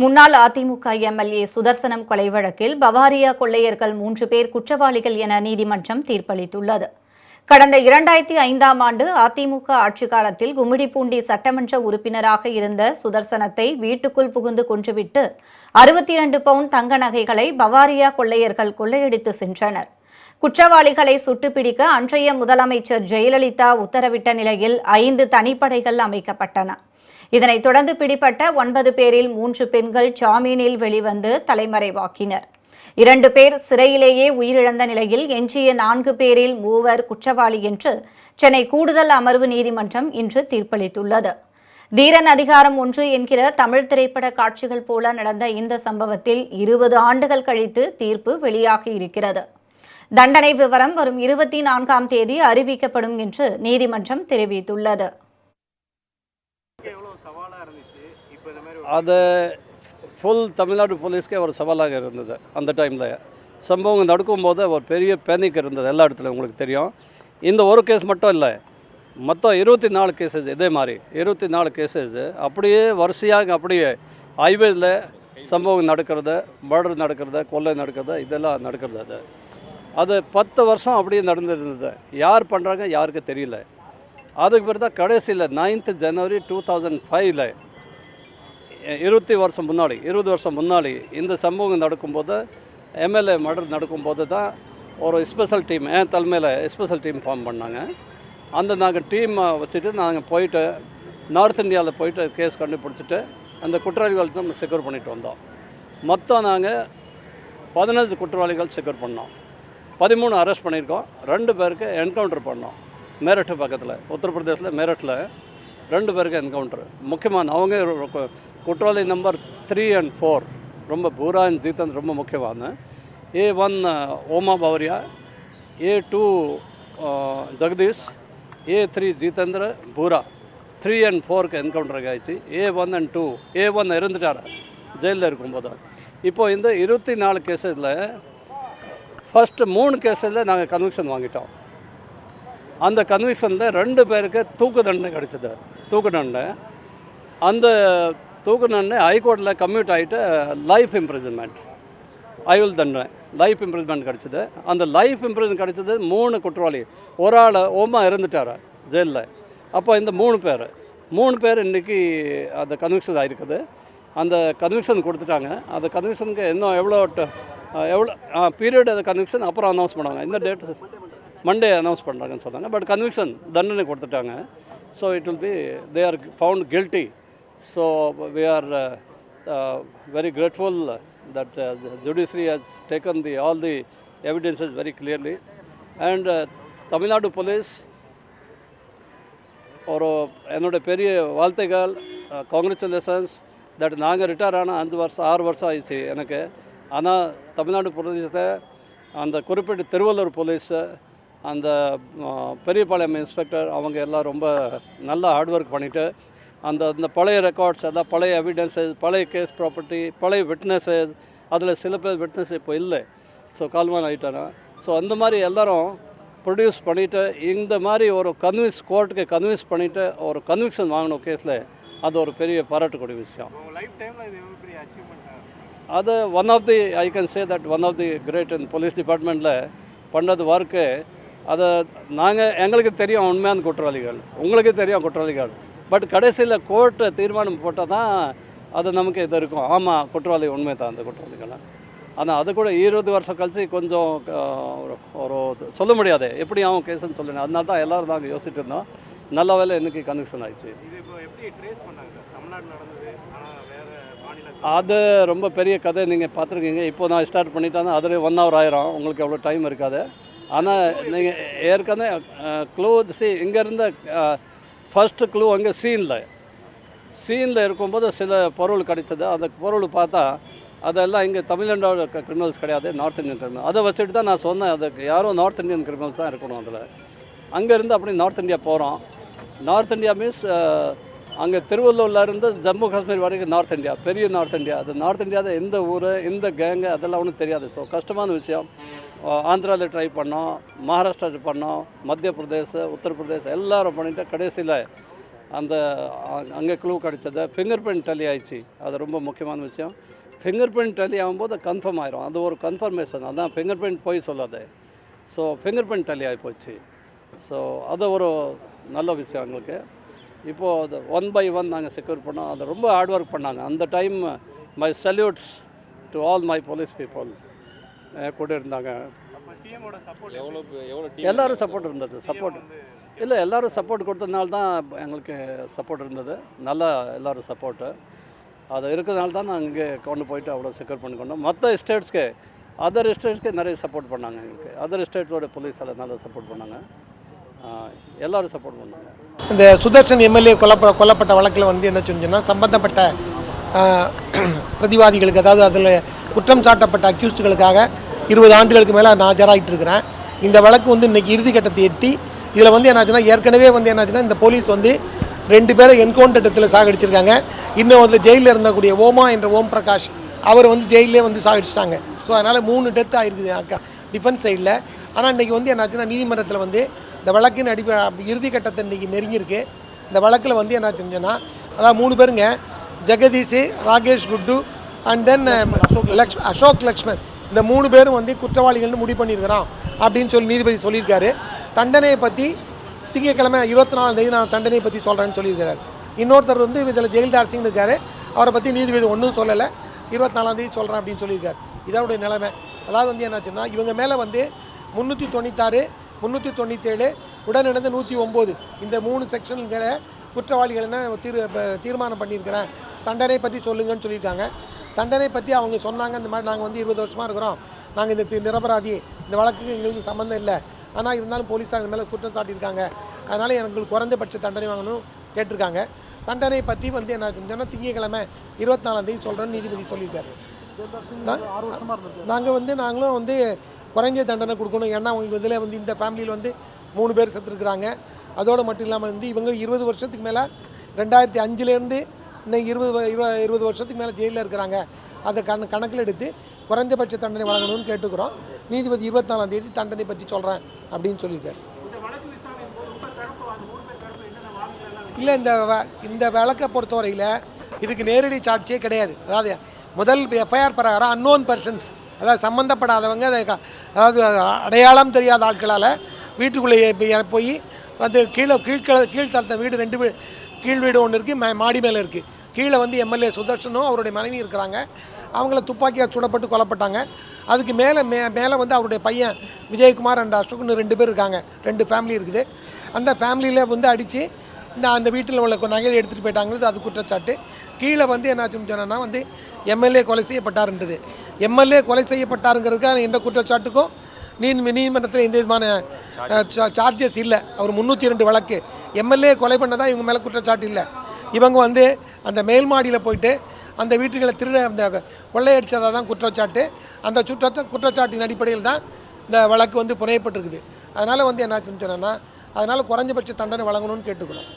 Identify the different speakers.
Speaker 1: முன்னாள் அதிமுக எம்எல்ஏ சுதர்சனம் கொலை வழக்கில் பவாரியா கொள்ளையர்கள் மூன்று பேர் குற்றவாளிகள் என நீதிமன்றம் தீர்ப்பளித்துள்ளது. கடந்த இரண்டாயிரத்தி ஐந்தாம் ஆண்டு அதிமுக ஆட்சிக் காலத்தில் கும்மிடிப்பூண்டி சட்டமன்ற உறுப்பினராக இருந்த சுதர்சனத்தை வீட்டுக்குள் புகுந்து கொன்றுவிட்டு அறுபத்தி இரண்டு பவுண்ட் தங்க நகைகளை பவாரியா கொள்ளையர்கள் கொள்ளையடித்து சென்றனர். குற்றவாளிகளை சுட்டுப்பிடிக்க அன்றைய முதலமைச்சர் ஜெயலலிதா உத்தரவிட்ட நிலையில் ஐந்து தனிப்படைகள் அமைக்கப்பட்டன. இதனைத் தொடர்ந்து பிடிபட்ட ஒன்பது பேரில் மூன்று பெண்கள் ஜாமீனில் வெளிவந்து தலைமறைவாக்கினர். இரண்டு பேர் சிறையிலேயே உயிரிழந்த நிலையில் எஞ்சிய நான்கு பேரில் மூவர் குற்றவாளி என்று சென்னை கூடுதல் அமர்வு நீதிமன்றம் இன்று தீர்ப்பளித்துள்ளது. தீரன் அதிகாரம் ஒன்று என்கிற தமிழ் திரைப்பட காட்சிகள் போல நடந்த இந்த சம்பவத்தில் இருபது ஆண்டுகள் கழித்து தீர்ப்பு வெளியாகி இருக்கிறது. தண்டனை விவரம் வரும் இருபத்தி நான்காம் தேதி அறிவிக்கப்படும் என்று நீதிமன்றம் தெரிவித்துள்ளது
Speaker 2: எவ்வளோ சவாலாக இருந்துச்சு இப்போ இந்த மாதிரி ஒரு
Speaker 3: அது ஃபுல் தமிழ்நாடு போலீஸ்க்கே ஒரு சவாலாக இருந்தது அந்த டைமில் சம்பவம் நடக்கும்போது ஒரு பெரிய பேனிக் இருந்தது எல்லா இடத்துலையும் உங்களுக்கு தெரியும். இந்த ஒரு கேஸ் மட்டும் இல்லை மொத்தம் இருபத்தி நாலு கேசஸ் இதே மாதிரி. இருபத்தி நாலு கேசஸ் அப்படியே வரிசையாக அப்படியே ஹைவேஸில் சம்பவம் நடக்கிறது மர்டர் நடக்கிறது கொள்ளை நடக்கிறது இதெல்லாம் நடக்கிறது அது. அது பத்து வருஷம் அப்படியே நடந்துருந்தது. யார் பண்ணுறாங்க யாருக்கு தெரியல. அதுக்கு பிறகு தான் கடைசியில் நைன்த்து ஜனவரி டூ தௌசண்ட் ஃபைவ்ல இருபத்தி வருஷம் முன்னாடி இருபது வருஷம் முன்னாடி இந்த சம்பவம் நடக்கும்போது எம்எல்ஏ மர்டர் நடக்கும்போது தான் ஒரு ஸ்பெஷல் டீம் என் தலைமையில் ஸ்பெஷல் டீம் ஃபார்ம் பண்ணாங்க. அந்த நாங்கள் டீமை வச்சுட்டு நாங்கள் போயிட்டு நார்த் இந்தியாவில் போயிட்டு கேஸ் கண்டுபிடிச்சிட்டு அந்த குற்றவாளிகள் நம்ம செக்யூர் பண்ணிட்டு வந்தோம். மொத்தம் நாங்கள் பதினஞ்சு குற்றவாளிகள் செக்யூர் பண்ணோம். பதிமூணு அரெஸ்ட் பண்ணியிருக்கோம். ரெண்டு பேருக்கு என்கவுண்டர் பண்ணோம். மேரட் பக்கத்தில் உத்தரப்பிரதேசில் மேரட்டில் ரெண்டு பேருக்கு என்கவுண்டர் முக்கியமான அவங்க ஒரு குற்றவாளி நம்பர் த்ரீ அண்ட் ஃபோர் ரொம்ப பூரா அண்ட் ஜீத்தன் ரொம்ப முக்கியமான A one uh, Oma Bawaria A two uh, Jagdish A three Jitendra பூரா. த்ரீ அண்ட் ஃபோருக்கு என்கவுண்டர் ஆகிடுச்சு A one and two A one இருந்துட்டார் ஜெயிலில் இருக்கும்போது. இப்போது இந்த இருபத்தி நாலு கேஸில் ஃபஸ்ட்டு மூணு கேஸில் நாங்கள் கன்விக்ஷன் வாங்கிட்டோம். அந்த கன்விக்ஷனில் ரெண்டு பேருக்கு தூக்கு தண்டனை கிடைச்சது. தூக்கு தண்டனை. அந்த தூக்கு தண்டனை ஹைகோர்ட்டில் கம்யூட் ஆகிட்டு லைஃப் இம்ப்ரிசன்மெண்ட் அயல் தண்டனை. லைஃப் இம்ப்ரிசன்மெண்ட் கிடச்சிது. அந்த லைஃப் இம்ப்ரிசன் கிடச்சது மூணு குற்றவாளி. ஒரு ஆள் ஓமா இறந்துட்டார் ஜெயிலில். அப்போ இந்த மூணு பேர். மூணு பேர் இன்றைக்கி அந்த கன்விக்ஷன் ஆகிருக்குது அந்த கன்விக்ஷன் கொடுத்துட்டாங்க. அந்த கன்விக்ஷனுக்கு இன்னும் எவ்வளோ ட- எவ்வளோ பீரியட் அந்த கன்விக்ஷன் அப்புறம் அனௌன்ஸ் பண்ணுவாங்க. இந்த டேட் மண்டே அனௌன்ஸ் பண்ணுறாங்கன்னு சொன்னாங்க. பட் கன்விக்ஷன் தண்டனை கொடுத்துட்டாங்க. So it will be they are found guilty so we are very grateful that judiciary has taken the all the evidences very clearly and Tamil Nadu police ஒரு என்னோட பெரிய வாழ்த்துக்கள் congratulations that நாங்கள் retire ஆன அஞ்சு வருஷம் ஆறு வருஷம் ஆயிடுச்சு எனக்கு. ஆனால் தமிழ்நாடு பிரதேசத்தை அந்த குறிப்பிட்ட திருவள்ளூர் போலீஸு அந்த uh, பெரியபாளையம் இன்ஸ்பெக்டர் அவங்க எல்லாம் ரொம்ப நல்லா ஹார்ட் ஒர்க் பண்ணிவிட்டு அந்த அந்த பழைய ரெக்கார்ட்ஸ் எல்லாம் பழைய எவிடன்ஸஸ் பழைய கேஸ் ப்ராப்பர்ட்டி பழைய விட்னஸஸ் அதில் சில பேர் விட்னஸ் இப்போ இல்லை. ஸோ கால்மான் ஆகிட்டாங்க ஸோ அந்த மாதிரி எல்லாரும் ப்ரொடியூஸ் பண்ணிவிட்டு இந்த மாதிரி ஒரு கன்வின்ஸ் கோர்ட்டுக்கு கன்வின்ஸ் பண்ணிவிட்டு ஒரு கன்விக்ஷன் வாங்கணும் கேஸில் அது ஒரு பெரிய பாராட்டக்கூடிய விஷயம். அது one of the I can say that one of the great in police டிபார்ட்மெண்ட்டில் பண்ணது ஒர்க்கு அதை நாங்கள் எங்களுக்கு தெரியும் உண்மையான குற்றவாளிகள். உங்களுக்கு தெரியும் குற்றவாளிகள். பட் கடைசியில் கோர்ட்டு தீர்மானம் போட்டால் தான் அது நமக்கு இது இருக்கும். ஆமாம் குற்றவாளி உண்மை தான் அந்த குற்றவாளிகள் ஆனால் அது கூட இருபது வருஷம் கழிச்சு கொஞ்சம் ஒரு- சொல்ல முடியாது. எப்படி அவன் கேஸுன்னு சொல்லணும் அதனால தான் எல்லோரும் நாங்கள் யோசிச்சுட்டு இருந்தோம். நல்ல வேலை இன்னைக்கு கன்விக்ஷன் ஆயிடுச்சு. அது ரொம்ப பெரிய கதை நீங்கள் பார்த்துருக்கீங்க. இப்போ நான் ஸ்டார்ட் பண்ணிட்டேன்னா அதில் ஒன் ஹவர் ஆயிரும். உங்களுக்கு எவ்வளோ டைம் இருக்காது. ஆனால் நீங்கள் ஏற்கனவே க்ளூ சி இங்கேருந்த ஃபஸ்ட்டு க்ளூ அங்கே சீனில் சீனில் இருக்கும்போது சில பொருள் கிடைச்சது அந்த பொருள் பார்த்தா அதெல்லாம் இங்கே தமிழ்நாடோட கிரிமினல்ஸ் கிடையாது நார்த் இந்தியன் கிரிமினல் அதை வச்சுட்டு தான் நான் சொன்னேன். அதுக்கு யாரும் நார்த் இந்தியன் கிரிமினல்ஸ் தான் இருக்கணும் அதில். அங்கேருந்து அப்படி நார்த் இந்தியா போகிறோம் நார்த் இந்தியா மீன்ஸ் அங்கே திருவள்ளூர்லேருந்து ஜம்மு காஷ்மீர் வரைக்கும் நார்த் இந்தியா பெரிய நார்த் இந்தியா அது நார்த் இந்தியாவில் எந்த ஊர் எந்த கேங்கு அதெல்லாம் ஒன்றும் தெரியாது. ஸோ கஷ்டமான விஷயம். ஆந்திராவில் ட்ரை பண்ணோம் மகாராஷ்டிராவில் பண்ணோம் மத்திய பிரதேச உத்தரப்பிரதேச எல்லாரும் பண்ணிட்டு கடைசியில் அந்த அங்கே க்ளூ கிடைச்சது ஃபிங்கர் பிரிண்ட் டலி ஆயிடுச்சு. அது ரொம்ப முக்கியமான விஷயம். ஃபிங்கர் பிரிண்ட் டலி ஆகும்போது கன்ஃபார்ம் ஆயிரும். அது ஒரு கன்ஃபர்மேஷன் அதான் ஃபிங்கர் பிரிண்ட் போய் சொல்லாது. ஸோ ஃபிங்கர் பிரிண்ட் டலி ஆகி போச்சு. ஸோ அது ஒரு நல்ல விஷயம் எங்களுக்கு. இப்போது அது ஒன் பை ஒன் நாங்கள் செக்யூர் பண்ணோம். அது ரொம்ப ஹார்ட் ஒர்க் பண்ணாங்க. அந்த time my salutes to all my police people கூட இருந்தாங்க. எல்லாரும் சப்போர்ட் இருந்தது சப்போர்ட் இல்லை எல்லாரும் சப்போர்ட் கொடுத்ததுனால தான் எங்களுக்கு சப்போர்ட் இருந்தது. நல்லா எல்லாரும் சப்போர்ட்டு அது இருக்கிறதுனால தான் நாங்கள் இங்கே கொண்டு போயிட்டு அவ்வளோ செக்யூர் பண்ணி கொண்டோம் மற்ற ஸ்டேட்ஸ்க்கு அதர் ஸ்டேட்ஸ்க்கு நிறைய சப்போர்ட் பண்ணாங்க எங்களுக்கு. அதர் ஸ்டேட்ஸோட போலீஸ் எல்லாம் நல்லா சப்போர்ட் பண்ணாங்க. எல்லாரும் சப்போர்ட் பண்ணாங்க.
Speaker 4: இந்த சுதர்சன் எம்எல்ஏ கொல்லப்ப கொல்லப்பட்ட வழக்கில் வந்து என்ன செஞ்சோன்னா சம்பந்தப்பட்ட பிரதிவாதிகளுக்கு அதாவது அதில் குற்றம் சாட்டப்பட்ட அக்யூஸ்டுகளுக்காக இருபது ஆண்டுகளுக்கு மேலே நான் ஆஜராகிட்டு இருக்கிறேன். இந்த வழக்கு வந்து இன்னைக்கு இறுதி கட்டத்தை எட்டி இதில் வந்து என்னாச்சுன்னா ஏற்கனவே வந்து என்னாச்சுன்னா இந்த போலீஸ் வந்து ரெண்டு பேரை என்கவுண்டர் இடத்துல சாகடிச்சிருக்காங்க. இன்னும் வந்து ஜெயிலில் இருந்தக்கூடிய ஓமா என்ற ஓம் பிரகாஷ் அவர் வந்து ஜெயிலே வந்து சாகடிச்சிட்டாங்க. ஸோ அதனால் மூணு டெத் ஆகிருக்குது அக்கா டிஃபென்ஸ் சைடில் ஆனால் இன்றைக்கி வந்து என்னாச்சுன்னா நீதிமன்றத்தில் வந்து இந்த வழக்கின் அடிப்படை இறுதி கட்டத்தை இன்றைக்கி நெருங்கியிருக்கு. இந்த வழக்கில் வந்து என்ன செஞ்சோன்னா அதாவது மூணு பேருங்க Jagdish Rakesh good and then Laksh Ashok Lakshman இந்த மூணு பேரும் வந்து குற்றவாளிகள்னு முடிவு பண்ணியிருக்கிறான் அப்படின்னு சொல்லி நீதிபதி சொல்லியிருக்காரு. தண்டனையை பற்றி திங்கட்கிழமை இருபத்தி நாலாம் தேதி நான் தண்டனையை பற்றி சொல்கிறேன்னு சொல்லியிருக்காரு இன்னொருத்தர் வந்து இதில் ஜெயில்தார் சிங் இருக்காரு. அவரை பற்றி நீதிபதி ஒன்றும் சொல்லலை. இருபத்தி நாலாம் தேதி சொல்கிறேன் அப்படின்னு சொல்லியிருக்காரு. இதோடைய நிலைமை. அதாவது வந்து என்னாச்சுன்னா இவங்க மேலே வந்து முந்நூற்றி தொண்ணூத்தாறு முந்நூற்றி தொண்ணூற்றேழு உடனிடந்து நூற்றி ஒம்பது இந்த மூணு செக்ஷன்களை குற்றவாளிகள் என்ன தீர் தீர்மானம் பண்ணியிருக்கிறேன். தண்டனை பற்றி சொல்லுங்கன்னு சொல்லியிருக்காங்க. தண்டனை பற்றி அவங்க சொன்னாங்க இந்த மாதிரி நாங்கள் வந்து இருபது வருஷமாக இருக்கிறோம். நாங்கள் இந்த நிரபராதி இந்த வழக்குக்கு எங்களுக்கு சம்மந்தம் இல்லை. ஆனால் இருந்தாலும் போலீஸார் எங்கள் மேலே குற்றம் சாட்டியிருக்காங்க. அதனால் எனக்கு குறைந்தபட்ச தண்டனை வாங்கணும் கேட்டிருக்காங்க. தண்டனை பற்றி வந்து என்ன செஞ்சோன்னா திங்கக்கிழமை இருபத்தி நாலாம் தேதி சொல்கிறேன்னு நீதிபதி சொல்லியிருக்காரு. நாங்கள் வந்து நாங்களும் வந்து குறைஞ்ச தண்டனை கொடுக்கணும். ஏன்னா அவங்க இதில் வந்து இந்த ஃபேமிலியில் வந்து மூணு பேர் செத்துருக்குறாங்க. அதோடு மட்டும் இல்லாமல் வந்து இவங்க இருபது வருஷத்துக்கு மேலே ரெண்டாயிரத்தி அஞ்சுலேருந்து இன்னும் இருபது இருபது இருபது வருஷத்துக்கு மேலே ஜெயிலில் இருக்கிறாங்க. அதை கண் கணக்கில் எடுத்து குறைஞ்சபட்ச தண்டனை வழங்கணும்னு கேட்டுக்கிறோம். நீதிபதி இருபத்தி நாலாம் தேதி தண்டனை பற்றி சொல்கிறேன் அப்படின்னு சொல்லியிருக்காரு. இல்லை இந்த வ- இந்த வழக்கை பொறுத்தவரையில் இதுக்கு நேரடி சாட்சியே கிடையாது. அதாவது முதல் எஃப்ஐஆர் பிரகாரம் அன்னோன் பர்சன்ஸ் அதாவது சம்மந்தப்படாதவங்க அதை அதாவது அடையாளம் தெரியாத ஆட்களால் வீட்டுக்குள்ளேயே போய் போய் வந்து கீழே கீழ்கல கீழ்த்தளத்த வீடு ரெண்டு வீடு கீழ் வீடு ஒன்று இருக்குது மாடி மேலே இருக்குது கீழே வந்து எம்எல்ஏ சுதர்ஷனும் அவருடைய மனைவி இருக்கிறாங்க. அவங்கள துப்பாக்கியால் சுடப்பட்டு கொல்லப்பட்டாங்க. அதுக்கு மேலே மே மேலே வந்து அவருடைய பையன் விஜயகுமார் அண்ட் அசோக்னு ரெண்டு பேர் இருக்காங்க. ரெண்டு ஃபேமிலி இருக்குது. அந்த ஃபேமிலியில் வந்து அடித்து இந்த அந்த வீட்டில் உள்ள நகையை எடுத்துகிட்டு போயிட்டாங்கிறது அது குற்றச்சாட்டு. கீழே வந்து என்னாச்சுன்னு சொன்னோன்னா வந்து எம்எல்ஏ கொலை செய்யப்பட்டாருன்றது. எம்எல்ஏ கொலை செய்யப்பட்டாருங்கிறதுக்காக எந்த குற்றச்சாட்டுக்கும் நீ நீதிமன்றத்தில் எந்த விதமான சார்ஜஸ் இல்லை. அவர் முந்நூற்றி ரெண்டு வழக்கு. எம்எல்ஏ கொலை பண்ணதான் இவங்க மேலே குற்றச்சாட்டு இல்லை. இவங்க வந்து அந்த மேல் மாடியில் போயிட்டு அந்த வீட்டுகளை திருட அந்த கொள்ளையடித்ததாக தான் குற்றச்சாட்டு. அந்த சுற்றத்தை குற்றச்சாட்டின் அடிப்படையில் தான் இந்த வழக்கு வந்து புனையப்பட்டிருக்குது. அதனால் வந்து என்னாச்சுன்னு சொன்னேன்னா அதனால் குறைஞ்சபட்ச தண்டனை வழங்கணும்னு கேட்டுக்கிறோம்.